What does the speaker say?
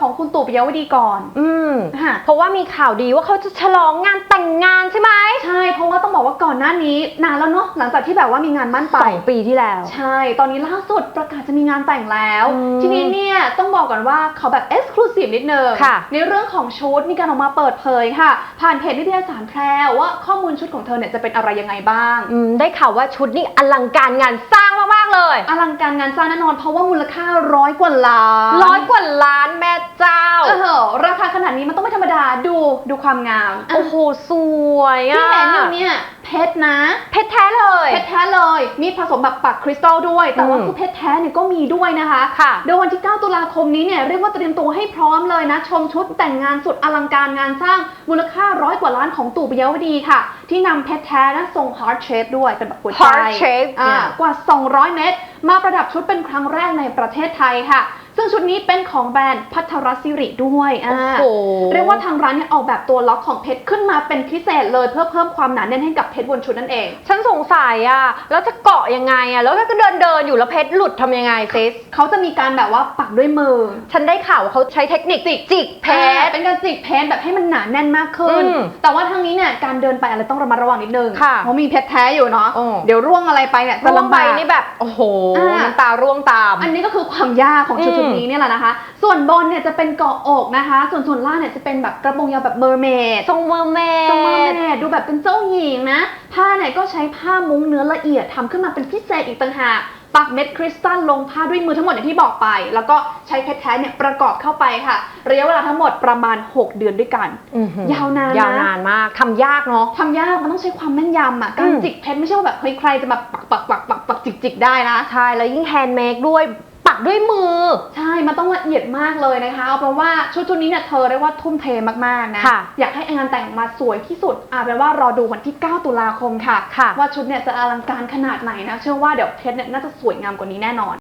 ของคุณตู่ปิยวดีก่อน อืมค่ะเพราะว่ามีข่าวดีว่าเขาจะฉลองงานแต่งงานใช่ไหมใช่ เพราะว่าต้องบอกว่าก่อนหน้านี้นานแล้วเนาะหลังจากที่แบบว่ามีงานมั่นไป สองปีที่แล้ว ใช่ ตอนนี้ล่าสุดประกาศจะมีงานแต่งแล้ว อืมทีนี้เนี่ยต้องบอกก่อนว่าเขาแบบเอ็กซ์คลูซีฟนิดนึง ค่ะ ในเรื่องของชุดมีการออกมาเปิดเผยค่ะ ผ่านเพจนิตยสารแพรวว่าข้อมูลชุดของเธอเนี่ยจะเป็นอะไรยังไงบ้าง อืมได้ข่าวว่าชุดนี่อลังการงานสร้างมากๆเลยอลังการงานสร้างแน่นอนเพราะว่ามูลค่าร้อยกว่าล้าน ร้อยกว่าล้านแม่เจ้าเออราคาขนาดนี้มันต้องไม่ธรรมดาดูดูความงามอะโอ้โหสวยอะที่เห็นอยู่เนี่ยเพชรนะ เพชรแท้เลย เพชรแท้เลย มีผสมแบบปักคริสตัลด้วย แต่ว่าอืมคือเพชรแท้เนี่ยก็มีด้วยนะคะค่ะโดยวันที่ 9 ตุลาคมนี้เนี่ยเรียกว่าเตรียมตัวให้พร้อมเลยนะ ชมชุดแต่งงานสุดอลังการงานสร้างมูลค่าร้อยกว่าล้านของตู่ปิยวดีค่ะ ที่นำเพชรแท้นะทรง heart shape ด้วยเป็นแบบหัวใจ Heart shape อ่าเนี่ยกว่า 200 เมตรมาประดับชุดเป็นครั้งแรกในประเทศไทยค่ะ ซึ่งชุดนี้เป็นของแบรนด์พัทรศิริด้วยอ่าโอ้โห เรียกว่าทางร้านเนี่ยออกแบบตัวล็อกของเพชรขึ้นมาเป็นพิเศษเลยเพื่อเพิ่มความหนาแน่นให้กับเพชรบนชุดนั่นเอง ฉันสงสัยอะ แล้วจะเกาะยังไงอะ แล้วถ้าก็เดินเดินๆอยู่แล้วเพชรหลุดทำยังไงซิส เขาจะมีการแบบว่าปักด้วยมือ ฉันได้ข่าวว่าเขาใช้เทคนิคจิกจิกเพอ่าชร เป็นการจิกเพชรแบบให้มันหนาแน่นมากขึ้น อืมแต่ว่าทางนี้เนี่ยการเดินไปอะไรต้องระมัดระวังนิดนึงค่ะเพราะมีเพชรแท้อยู่เนาะโอ้เดี๋ยวร่วงอะไรไปเนี่ยจะร่วงลำไปบาก นี่แบบ โอ้โห อ่า น้ำตาร่วงตาม อันนี้ก็คือความยากของชุดอืม ชุดนี้เนี่ยแหละนะคะ ส่วนบนเนี่ยจะเป็นเกาะอกนะคะ ส่วนส่วนล่างเนี่ยจะเป็นแบบกระโปรงยาวแบบเมอร์เมดทรงเมอร์เมดทรงเมอร์เมดดูแบบเป็นเจ้าหญิงนะ ผ้าเนี่ยก็ใช้ผ้ามุ้งเนื้อละเอียดทำขึ้นมาเป็นพิเศษอีกต่างหากปักเม็ดคริสตัลลงผ้าด้วยมือทั้งหมดอย่างที่บอกไป แล้วก็ใช้เพชรแท้เนี่ยประกอบเข้าไปค่ะ ระยะเวลาทั้งหมดประมาณ 6 เดือนด้วยกันอื้อหือยาวนานนะยาวนานมากทำยากเนาะทำยากมันต้องใช้ความแม่นยำอะการอืมจิกเพชรไม่ใช่ว่าแบบเฮ้ยใครจะมาปักปักปักปักปักจิกจิกได้นะใช่แล้วยิ่งแฮนด์เมดด้วยปัก ด้วยมือ ใช่ มันต้องละเอียดมากเลยนะคะเอาเป็นว่าชุดชุดนี้เนี่ยเธอเรียกว่าทุ่มเทมากๆนะ ค่ะอยากให้งานแต่งมาสวยที่สุดอ่าเป็นว่ารอดูวันที่ 9 ตุลาคมค่ะ ค่ะ ว่าชุดเนี่ยจะอลังการขนาดไหนนะ เชื่อว่าเดี๋ยวเพชรเนี่ยน่าจะสวยงามกว่านี้แน่นอน